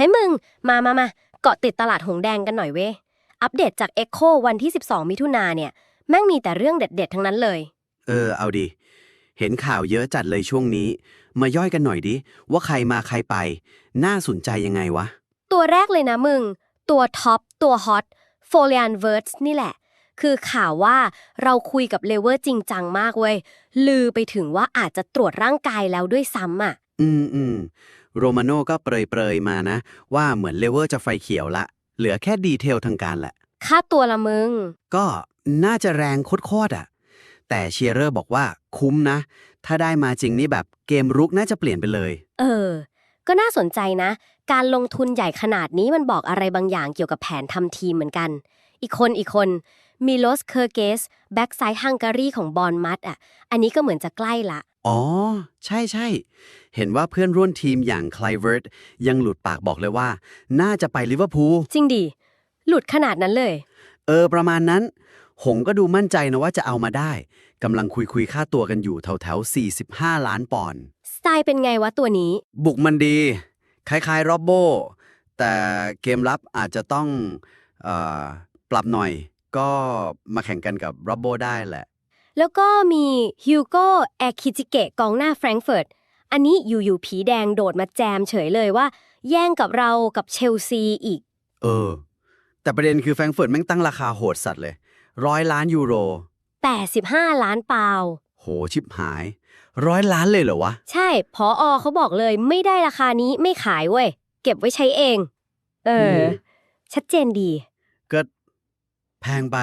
ให้มึง มามามาเกาะติดตลาดหงแดงกันหน่อยเว้ยอัปเดตจาก Echo วันที่ 12 มิถุนาเนี่ย แม่งมีแต่เรื่องเด็ด ๆ ทั้งนั้นเลย เออ เอาดิ เห็นข่าวเยอะจัดเลยช่วงนี้ มาย่อยกันหน่อยดิ ว่าใครมาใครไป น่าสนใจยังไงวะ ตัวแรกเลยนะมึง ตัวท็อป ตัวฮอตโฟเลียนเวิร์สนี่แหละ คือข่าวว่าเราคุยกับเลเวอร์จริงจังมากเว้ย ลือไปถึงว่าอาจจะตรวจร่างกายแล้วด้วยซ้ำอะ อืมอืม โรมาโน่ก็เปรยๆมานะ ว่าเหมือนเลเวอร์จะไฟเขียวละ เหลือแค่ดีเทลทางการแหละ ค่าตัวละมึง ก็น่าจะแรงโคตรๆอะ แต่เชียร์เรอร์บอกว่าคุ้มนะ ถ้าได้มาจริงนี่แบบเกมรุกน่าจะเปลี่ยนไปเลย เออ ก็น่าสนใจนะ การลงทุนใหญ่ขนาดนี้มันบอกอะไรบางอย่างเกี่ยวกับแผนทำทีมเหมือนกัน อีกคนอีกคนมิโลสเคอร์เกสแบ็กไซด์ฮังการีของบอลมัดอะ อันนี้ก็เหมือนจะใกล้ละ อ๋อ ใช่ใช่ เห็นว่าเพื่อนร่วมทีมอย่างคลายเวิร์ดยังหลุดปากบอกเลยว่า น่าจะไปลิเวอร์พูล จริงดิ หลุดขนาดนั้นเลย เออ ประมาณนั้น หงก็ดูมั่นใจนะว่าจะเอามาได้กำลังคุยคุยๆค่าตัวกันอยู่แถวแถวๆ45 ล้านปอนด์ สไตล์เป็นไงวะตัวนี้ บุกมันดี คล้ายๆรอบโบ แต่เกมรับอาจจะต้องเออปรับหน่อย ก็มาแข่งกันกับรอบโบได้แหละ แล้วก็มีฮิวโก้แอคิจิเกะกองหน้าแฟรงก์เฟิร์ตอันนี้อยู่ๆผีแดงโดดมาแจมเฉยเลยว่า แย่งกับเรากับเชลซีอีก เออ แต่ประเด็นคือแฟรงก์เฟิร์ตแม่งตั้งราคาโหดสัตว์เลยร้อยล้านยูโร 85 ล้านปาวโหชิบหาย ร้อยล้านเลยเหรอวะ ใช่พออเขาบอกเลยไม่ได้ราคานี้ไม่ขายเว้ย เก็บไว้ใช้เอง เออมชัดเจนดี ก็แพงไป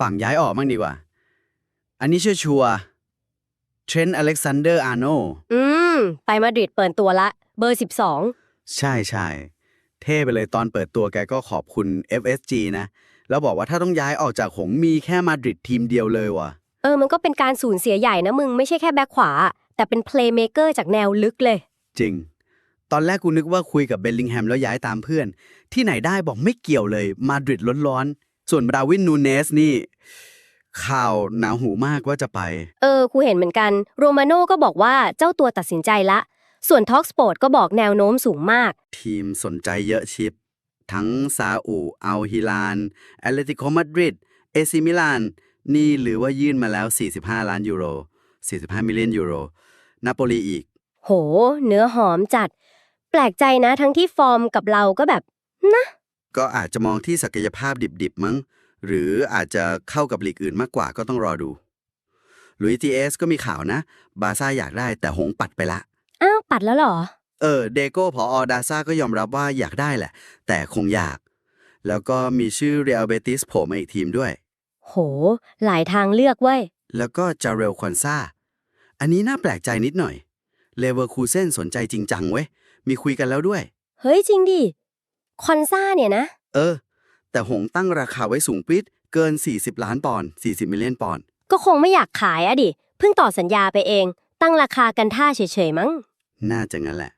ฝั่งย้ายออกมั่งดีกว่า อันนี้ชัวร์เทรนต์อเล็กซานเดอร์อาร์โนอืม ไปมาดริดเปิดตัวละ เบอร์ใช่ใช่เท่ไปเลยตอนเปิดตัวแกก็ขอบคุณ FSG นะ แล้วบอกว่าถ้าต้องย้ายออกจากหงส์มีแค่มาดริดทีมเดียวเลยว่ะ12เออ มันก็เป็นการสูญเสียใหญ่นะมึง ไม่ใช่แค่แบ็คขวา แต่เป็นเพลย์เมเกอร์จากแนวลึกเลย จริง ตอนแรกกูนึกว่าคุยกับเบลลิงแฮมแล้วย้ายตามเพื่อน ที่ไหนได้บอกไม่เกี่ยวเลย มาดริดร้อนๆ ส่วนบราวินนูเนสนี่ ข่าวหนาหูมากว่าจะไป เออครูเห็นเหมือนกันโรมาโน่ก็บอกว่าเจ้าตัวตัดสินใจละ ส่วนท็อกสปอร์ตก็บอกแนวโน้มสูงมาก ทีมสนใจเยอะชิป ทั้งซาอุอัลฮิลานแอตเลติโกมาดริดเอซิมิลาน นี่หรือว่ายื่นมาแล้ว 45 ล้านยูโร 45 มิลเลียนยูโรนาโปลีอีก โห เนื้อหอมจัด แปลกใจนะทั้งที่ฟอร์มกับเราก็แบบนะ ก็อาจจะมองที่ศักยภาพดิบๆมั้ง หรืออาจจะเข้ากับลีกอื่นมากกว่าก็ต้องรอดูลุยทีเอสก็มีข่าวนะ บาซ่าอยากได้แต่หงปัดไปละ อ้าว ปัดแล้วเหรอ เออ เดโก้พออดาซ่าก็ยอมรับว่าอยากได้แหละ แต่คงอยาก แล้วก็มีชื่อเรอัลเบติสโผล่มาอีกทีมด้วย โห หลายทางเลือกเว้ย แล้วก็จาเรลควันซาอันนี้น่าแปลกใจนิดหน่อย เลเวอร์คูเซนสนใจจริงจังเว้ย มีคุยกันแล้วด้วย เฮ้ย จริงดิ คอนซ่าเนี่ยนะ เออ แต่หงตั้งราคาไว้สูงปิดเกิน 40 ล้านปอนด์40 มิลเลียนปอนด์ก็คงไม่อยากขายอะดิ เพิ่งต่อสัญญาไปเอง ตั้งราคากันท่าเฉยๆมั้ง น่าจะงั้นแหละ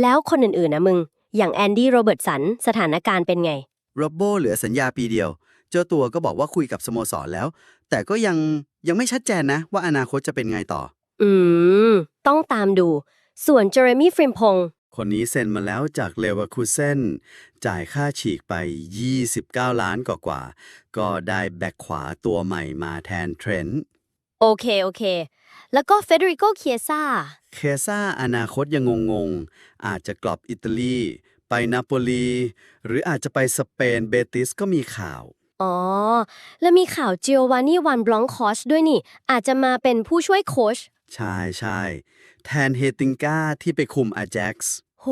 แล้วคนอื่นๆนะมึง อย่างแอนดี้โรเบิร์ตสันสถานการณ์เป็นไง โรบโบเหลือสัญญาปีเดียว เจ้าตัวก็บอกว่าคุยกับสโมสรแล้ว แต่ก็ยังยังไม่ชัดเจนนะ ว่าอนาคตจะเป็นไงต่อ อืม ต้องตามดู ส่วนเจอร์มี่ฟริมพง คนนี้เซ็นมาแล้วจากเลเวอร์คูเซนจ่ายค่าฉีกไป 29 ล้านกว่าๆก็ได้แบ็คขวาตัวใหม่มาแทนเทรนต์โอเค โอเค แล้วก็เฟเดริโกเคียซาเคซ่าอนาคตยังงงๆ อาจจะกลับอิตาลี ไปนาโปลี หรืออาจจะไปสเปนเบติสก็มีข่าว อ๋อ แล้วมีข่าวจิโอวานนี่วันบลองคอชด้วยนี่ อาจจะมาเป็นผู้ช่วยโค้ช ใช่ใช่แทนเฮติงกาที่ไปคุมอาแจ็กซ์ โห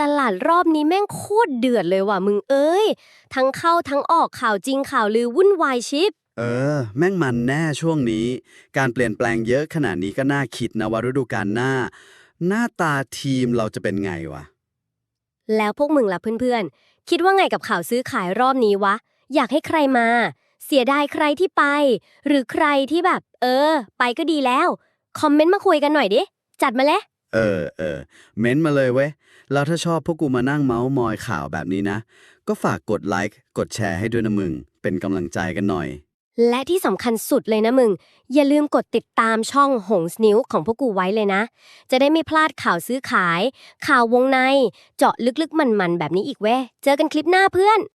ตลาดรอบนี้แม่งโคตรเดือดเลยว่ะมึงเอ้ย ทั้งเข้าทั้งออกข่าวจริงข่าวลือวุ่นวายชิป เออ แม่งมันแน่ช่วงนี้ การเปลี่ยนแปลงเยอะขนาดนี้ก็น่าคิดนะว่าฤดูกาลหน้า หน้าตาทีมเราจะเป็นไงวะ แล้วพวกมึงล่ะเพื่อนๆ คิดว่าไงกับข่าวซื้อขายรอบนี้วะ อยากให้ใครมา เสียดายใครที่ไป หรือใครที่แบบ เออ ไปก็ดีแล้ว คอมเมนต์มาคุยกันหน่อยดิ จัดมาเลย เออเออเม้นมาเลยเว้ย แล้วถ้าชอบพวกกูมานั่งเมาส์มอยข่าวแบบนี้นะ ก็ฝากกดไลค์กดแชร์ให้ด้วยนะมึง เป็นกำลังใจกันหน่อย และที่สำคัญสุดเลยนะมึง อย่าลืมกดติดตามช่องหงส์นิ้วของพวกกูไว้เลยนะ จะได้ไม่พลาดข่าวซื้อขาย ข่าววงใน เจาะลึกๆมันๆแบบนี้อีกเว้ยเจอกันคลิปหน้าเพื่อน